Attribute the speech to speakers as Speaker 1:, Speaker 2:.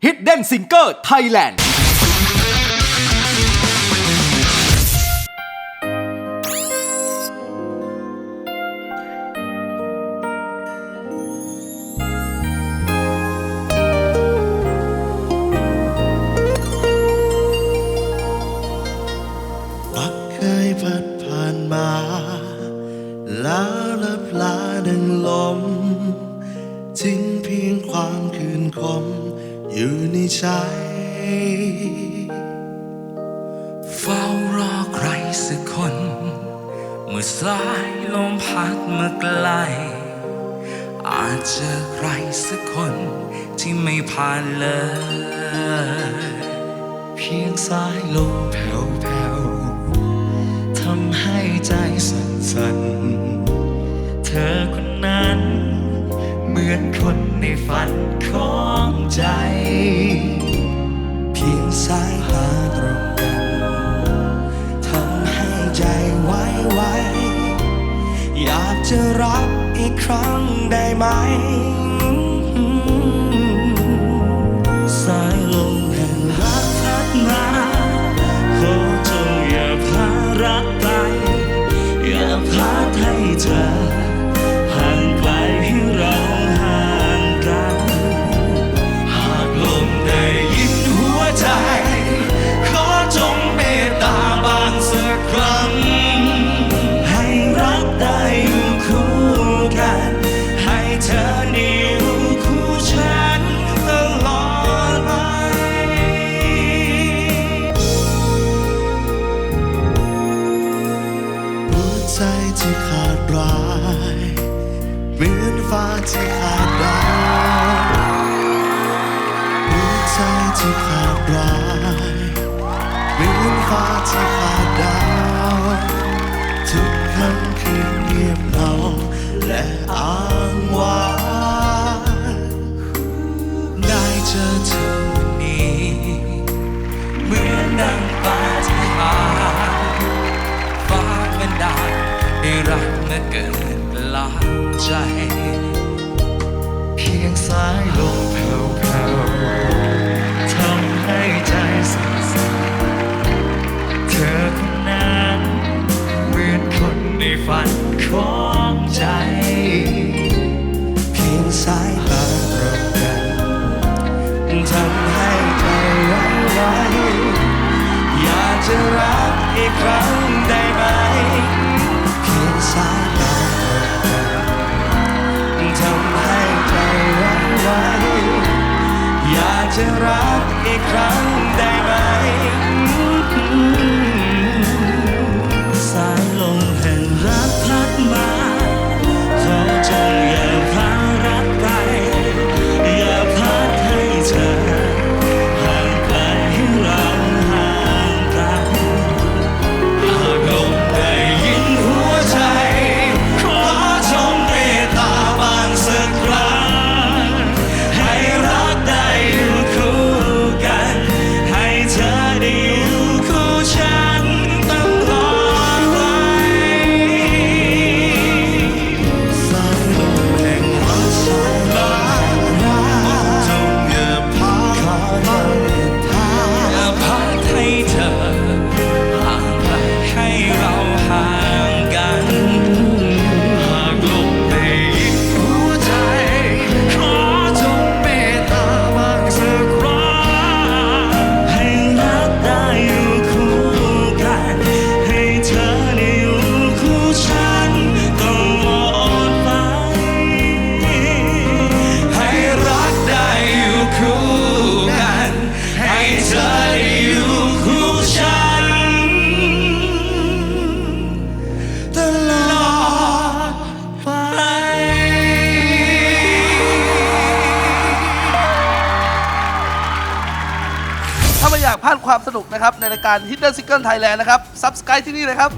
Speaker 1: Hidden Singer Thailand
Speaker 2: ปักเคยพัดผ่านมาลาละพลาดังลมทิ้งเพียงความคืนคม อยู่ในใจ
Speaker 3: เฝ้ารอใครสักคน เมื่อสายลมพัดมาไกล อาจเจอใครสักคนที่ไม่ผ่านเลย
Speaker 2: เพียงสายลมแผ่วๆทำให้ใจสั่นๆ มือนคนในฝันของใจ เพียงสายตาตรงกันทำให้ใจไว้ไวอยากจะรักอีกครั้งได้ไหม เหมือนฟ้าที่ขาดดาวหัวใจที่ขาดร้ายเหมือนฟ้าที่ขาดดาวทุกคำคืนเงียบเหงาและอ้างว้างได้เจอเธอวันนี้
Speaker 3: เหมือนดังปาฏิหายฟ้าบันดาลให้รักมาเกิด ลาใจ
Speaker 2: เพียงสายลมแผ่วๆทำให้ใจสั่นเธอคนนั้นเหมือนคนในฝันของใจ เพียงสายตาตรงกันทำให้ใจหวไหวอยากจะรักอีกครั้งได้ไหม เพียงสายตา จะรักอีกครั้งได้ไหมา
Speaker 4: กพลาดความสนุกนะครับ ในรายการ Hidden Single Thailand นะครับ Subscribe ที่นี่เลยครับ